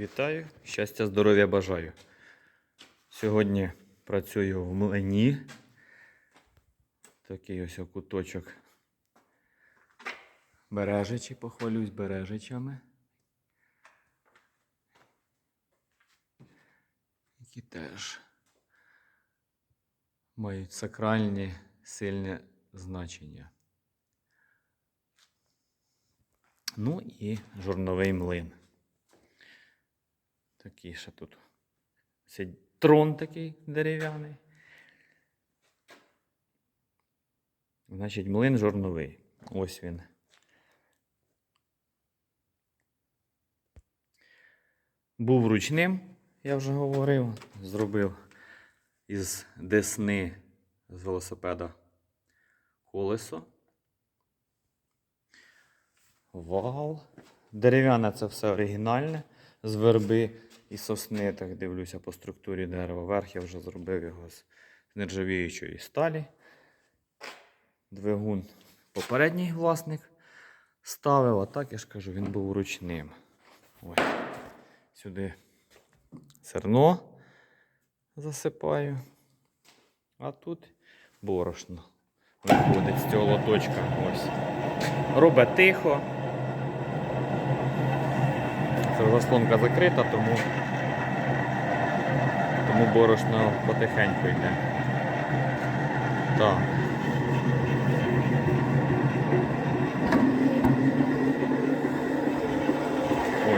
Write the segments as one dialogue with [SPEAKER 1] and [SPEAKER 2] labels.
[SPEAKER 1] Вітаю, щастя, здоров'я бажаю. Сьогодні працюю в млині. Такий ось куточок бережичі, похвалюсь бережичами. Які теж мають сакральні сильне значення. Ну і жорновий млин. Такий ще тут. Це трон такий дерев'яний. Значить, млин жорновий. Ось він. Був ручним, я вже говорив. Зробив із десни з велосипеда колесо. Вал. Дерев'яне це все оригінальне. З верби і сосни, так дивлюся по структурі дерева. Верх я вже зробив його з нержавіючої сталі. Двигун попередній власник ставив, а так я ж кажу, він був ручним. Ось. Сюди зерно засипаю. А тут борошно виходить з цього лоточка. Ось. Робить тихо. Заслонка закрита, тому, тому борошно потихеньку йде. Так.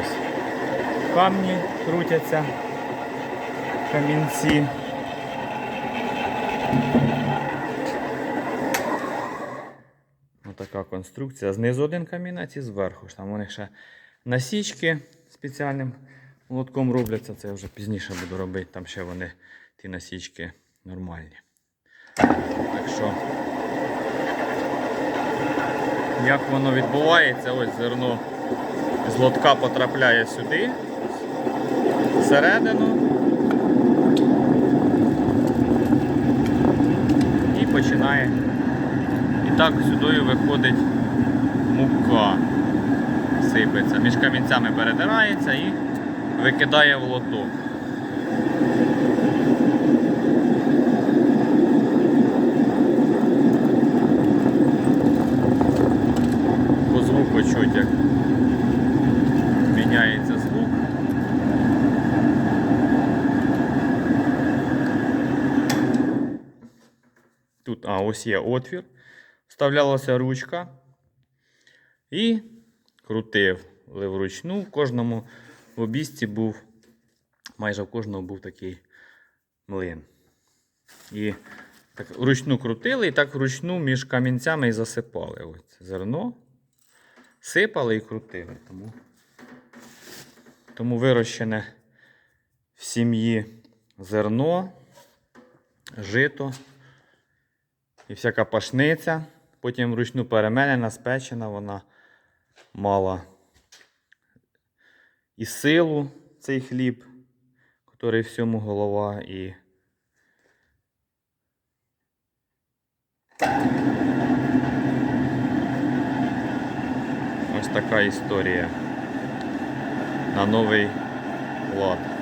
[SPEAKER 1] Ось. Камні крутяться, камінці. Отака конструкція. Знизу один камінець і зверху. ж Там вони ще насічки спеціальним молотком робляться. Це я вже пізніше буду робити. Там ще вони ті насічки нормальні. Так що, як воно відбувається, ось зерно з лотка потрапляє сюди, всередину. І починає. І так сюди виходить мука. Сипеться. Між камінцями перетирається і викидає в лоток. По звуку чуть як міняється звук. Тут, а, ось є отвір. Вставлялася ручка і крутив вручну. В кожному в обійсті був, майже в кожному був такий млин. І так вручну крутили, і так вручну між камінцями і засипали. Ось зерно. Сипали і крутили. Тому, тому вирощене в сім'ї зерно, жито і всяка пашниця. Потім вручну перемелена, спечена, вона мала і силу цей хліб, який всьому голова, і ось така історія на новий лад.